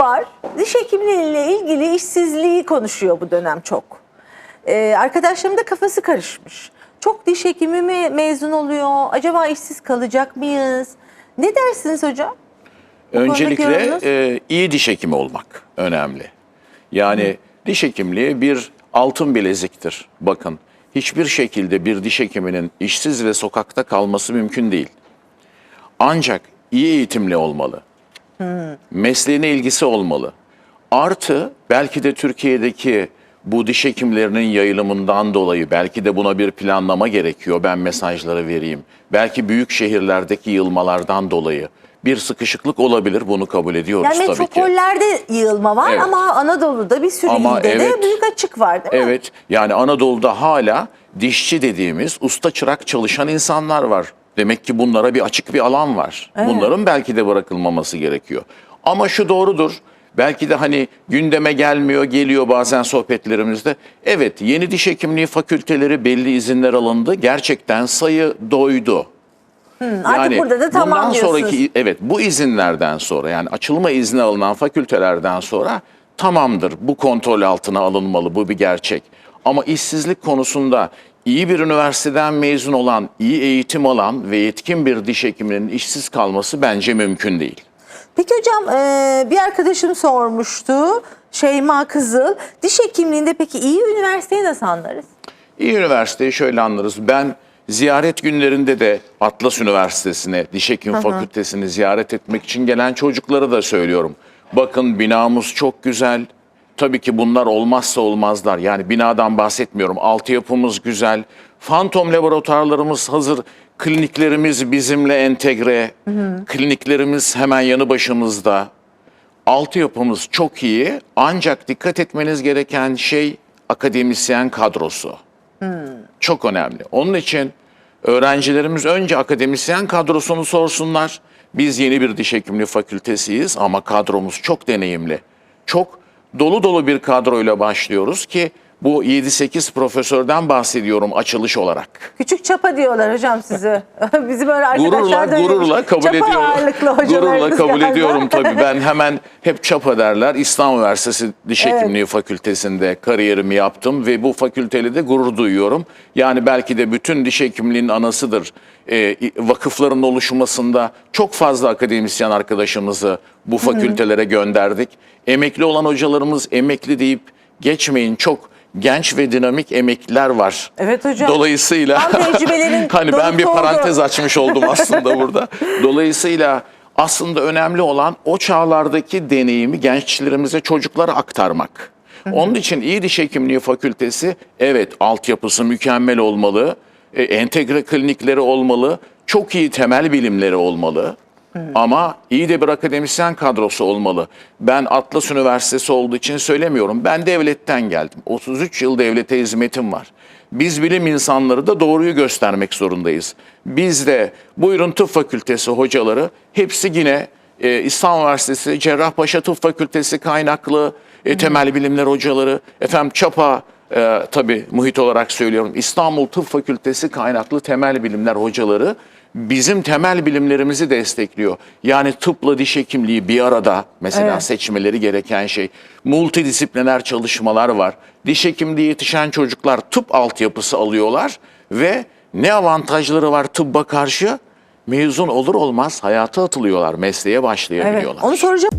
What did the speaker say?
var. Diş hekimliğiyle ilgili işsizliği konuşuyor bu dönem çok. Ee, arkadaşlarım da kafası karışmış. Çok diş hekimi mi mezun oluyor? Acaba işsiz kalacak mıyız? Ne dersiniz hocam? Bu konudaki Öncelikle yorumunuz? e, iyi diş hekimi olmak önemli. Yani diş hekimliği bir altın bileziktir. Bakın hiçbir şekilde bir diş hekiminin işsiz ve sokakta kalması mümkün değil. Ancak iyi eğitimli olmalı. Mesleğine ilgisi olmalı. Artı belki de Türkiye'deki bu diş hekimlerinin yayılımından dolayı belki de buna bir planlama gerekiyor. Ben mesajları vereyim. Belki büyük şehirlerdeki yığılmalardan dolayı bir sıkışıklık olabilir. Bunu kabul ediyoruz Yani tabii ki. metropollerde yığılma var Evet. ama Anadolu'da bir sürü Ama ilde de evet. büyük açık var değil mi? Evet yani Anadolu'da hala dişçi dediğimiz usta çırak çalışan insanlar var. Demek ki bunlara bir açık bir alan var. Bunların belki de bırakılmaması gerekiyor. Ama şu doğrudur. Belki de hani gündeme gelmiyor, geliyor bazen sohbetlerimizde. Evet, yeni diş hekimliği fakülteleri belli izinler alındı. Gerçekten sayı doydu. Artık burada da tamam bundan diyorsunuz. sonraki evet bu izinlerden sonra yani açılma izni alınan fakültelerden sonra tamamdır. Bu kontrol altına alınmalı. Bu bir gerçek. Ama işsizlik konusunda iyi bir üniversiteden mezun olan, iyi eğitim alan ve yetkin bir diş hekiminin işsiz kalması bence mümkün değil. Peki hocam e, bir arkadaşım sormuştu. Şeyma Kızıl. Diş hekimliğinde peki iyi üniversiteyi nasıl anlarız? İyi üniversiteyi şöyle anlarız. Ben ziyaret günlerinde de Atlas Üniversitesi'ne, Diş Hekim Fakültesini ziyaret etmek için gelen çocuklara da söylüyorum. Bakın binamız çok güzel. Tabii ki bunlar olmazsa olmazlar. Yani binadan bahsetmiyorum. Altyapımız güzel. Fantom laboratuvarlarımız hazır. Kliniklerimiz bizimle entegre. Kliniklerimiz hemen yanı başımızda. Altyapımız çok iyi. Ancak dikkat etmeniz gereken şey akademisyen kadrosu. Çok önemli. Onun için öğrencilerimiz önce akademisyen kadrosunu sorsunlar. Biz yeni bir diş hekimliği fakültesiyiz ama kadromuz çok deneyimli. Çok dolu dolu bir kadroyla başlıyoruz ki bu 7-8 profesörden bahsediyorum açılış olarak. Küçük çapa diyorlar hocam size. Bizim öyle arkadaşlar Gururla, da gururla kabul çapa ediyorum. ağırlıklı Gururla kabul galiba. ediyorum tabii. Ben hemen hep çapa derler. İstanbul Üniversitesi Diş Evet. Hekimliği Fakültesinde kariyerimi yaptım ve bu fakülteyle de gurur duyuyorum. Yani belki de bütün diş hekimliğinin anasıdır. Ee, vakıfların oluşmasında çok fazla akademisyen arkadaşımızı bu fakültelere gönderdik. Emekli olan hocalarımız emekli deyip geçmeyin çok genç ve dinamik emekliler var. Evet hocam. Dolayısıyla Tam tecrübelerin hani ben bir dolusu oldu. parantez açmış oldum aslında burada. Dolayısıyla aslında önemli olan o çağlardaki deneyimi gençlerimize, çocuklara aktarmak. Onun için iyi diş hekimliği fakültesi evet altyapısı mükemmel olmalı, e, entegre klinikleri olmalı, çok iyi temel bilimleri olmalı. Ama iyi de bir akademisyen kadrosu olmalı. Ben Atlas Üniversitesi olduğu için söylemiyorum. Ben devletten geldim. 33 yıl devlete hizmetim var. Biz bilim insanları da doğruyu göstermek zorundayız. Biz de buyurun tıp fakültesi hocaları hepsi yine e, İstanbul Üniversitesi Cerrahpaşa Tıp Fakültesi kaynaklı e, temel bilimler hocaları, efendim Çapa e, tabii muhit olarak söylüyorum İstanbul Tıp Fakültesi kaynaklı temel bilimler hocaları bizim temel bilimlerimizi destekliyor. Yani tıpla diş hekimliği bir arada mesela Evet. seçmeleri gereken şey. Multidisipliner çalışmalar var. Diş hekimliği yetişen çocuklar tıp altyapısı alıyorlar ve ne avantajları var tıbba karşı? Mezun olur olmaz hayata atılıyorlar, mesleğe Evet, başlayabiliyorlar. onu soracağım.